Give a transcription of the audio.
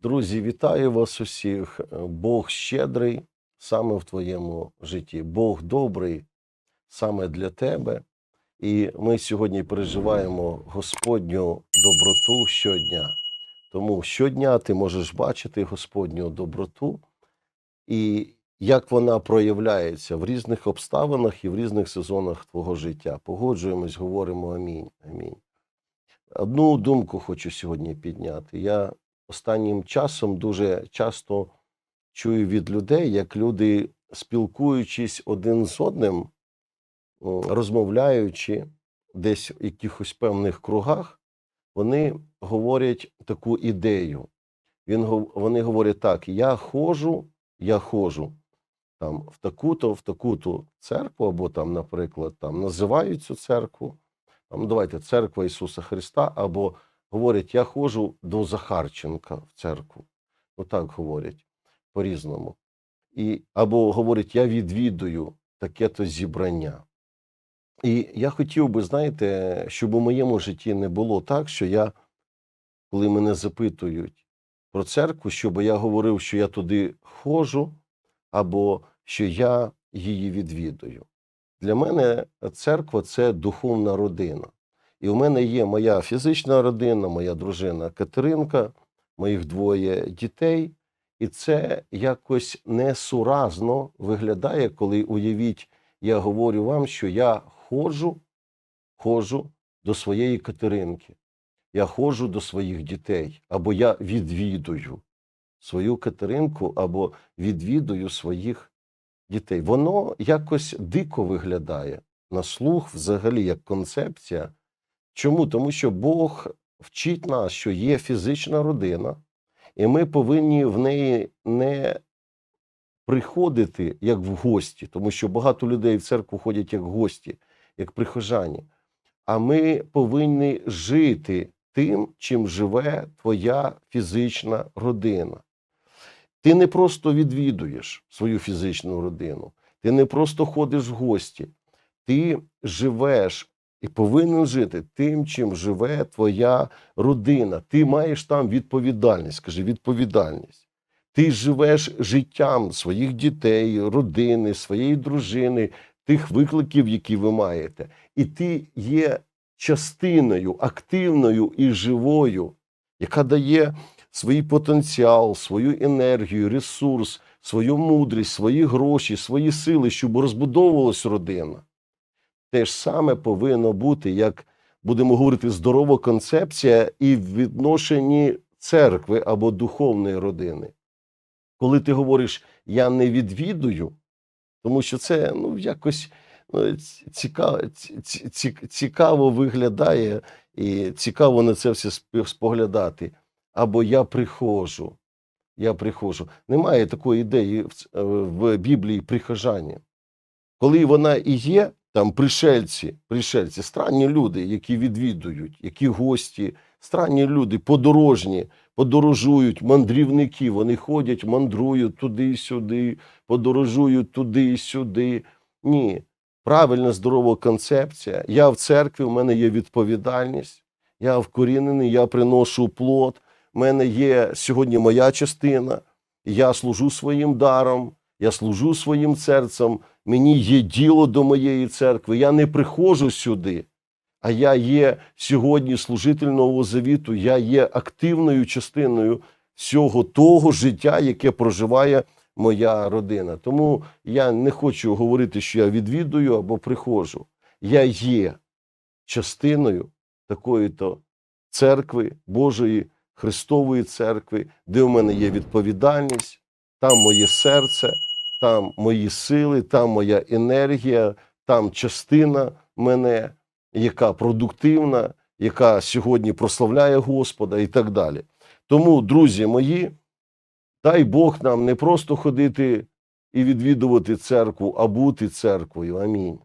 Друзі, вітаю вас усіх. Бог щедрий саме в твоєму житті. Бог добрий саме для тебе. І ми сьогодні переживаємо Господню доброту щодня. Тому щодня ти можеш бачити Господню доброту і як вона проявляється в різних обставинах і в різних сезонах твого життя. Погоджуємось, говоримо амінь. Амінь. Одну думку хочу сьогодні підняти. Я останнім часом дуже часто чую від людей, як люди, спілкуючись один з одним, розмовляючи десь в якихось певних кругах, вони говорять таку ідею. Він, вони говорять так: я ходжу, я ходжу там в таку-то, в таку-то церкву, або там, наприклад, там називають цю церкву. Там, давайте, церква Ісуса Христа, або говорять, я ходжу до Захарченка в церкву. Отак говорять по-різному. І, або говорять, я відвідую таке-то зібрання. І я хотів би, знаєте, щоб у моєму житті не було так, що я, коли мене запитують про церкву, щоб я говорив, що я туди ходжу, або що я її відвідую. Для мене церква це духовна родина. І у мене є моя фізична родина, моя дружина Катеринка, моїх двоє дітей. І це якось несуразно виглядає, коли уявіть, я говорю вам, що я ходжу, ходжу до своєї Катеринки, я ходжу до своїх дітей, або я відвідую свою Катеринку, або відвідую своїх дітей. Воно якось дико виглядає на слух, взагалі, як концепція. Чому? Тому що Бог вчить нас, що є фізична родина, і ми повинні в неї не приходити як в гості, тому що багато людей в церкву ходять як гості, як прихожані. А ми повинні жити тим, чим живе твоя фізична родина. Ти не просто відвідуєш свою фізичну родину, ти не просто ходиш в гості, ти живеш і повинен жити тим, чим живе твоя родина. Ти маєш там відповідальність. Скажи, відповідальність. Ти живеш життям своїх дітей, родини, своєї дружини, тих викликів, які ви маєте. І ти є частиною активною і живою, яка дає свій потенціал, свою енергію, ресурс, свою мудрість, свої гроші, свої сили, щоб розбудовувалась родина. Те ж саме повинно бути, як будемо говорити, здорова концепція і в відношенні церкви або духовної родини. Коли ти говориш я не відвідую, тому що це ну, якось ну, цікаво, цікаво виглядає і цікаво на це все споглядати. Або я приходжу. Я приходжу. Немає такої ідеї в Біблії прихожання. Коли вона і є, там пришельці, пришельці, странні люди, які відвідують, які гості, странні люди, подорожні, подорожують, мандрівники, вони ходять, мандрують туди сюди, подорожують туди і сюди. Ні. Правильна здорова концепція. Я в церкві, в мене є відповідальність, я вкорінений, я приношу плод. У мене є сьогодні моя частина, я служу своїм даром, я служу своїм серцем, мені є діло до моєї церкви. Я не приходжу сюди, а я є сьогодні служитель Нового Завіту, я є активною частиною всього того життя, яке проживає моя родина. Тому я не хочу говорити, що я відвідую або приходжу. Я є частиною такої-то церкви Божої Христової церкви, де у мене є відповідальність, там моє серце, там мої сили, там моя енергія, там частина мене, яка продуктивна, яка сьогодні прославляє Господа і так далі. Тому, друзі мої, дай Бог нам не просто ходити і відвідувати церкву, а бути церквою. Амінь.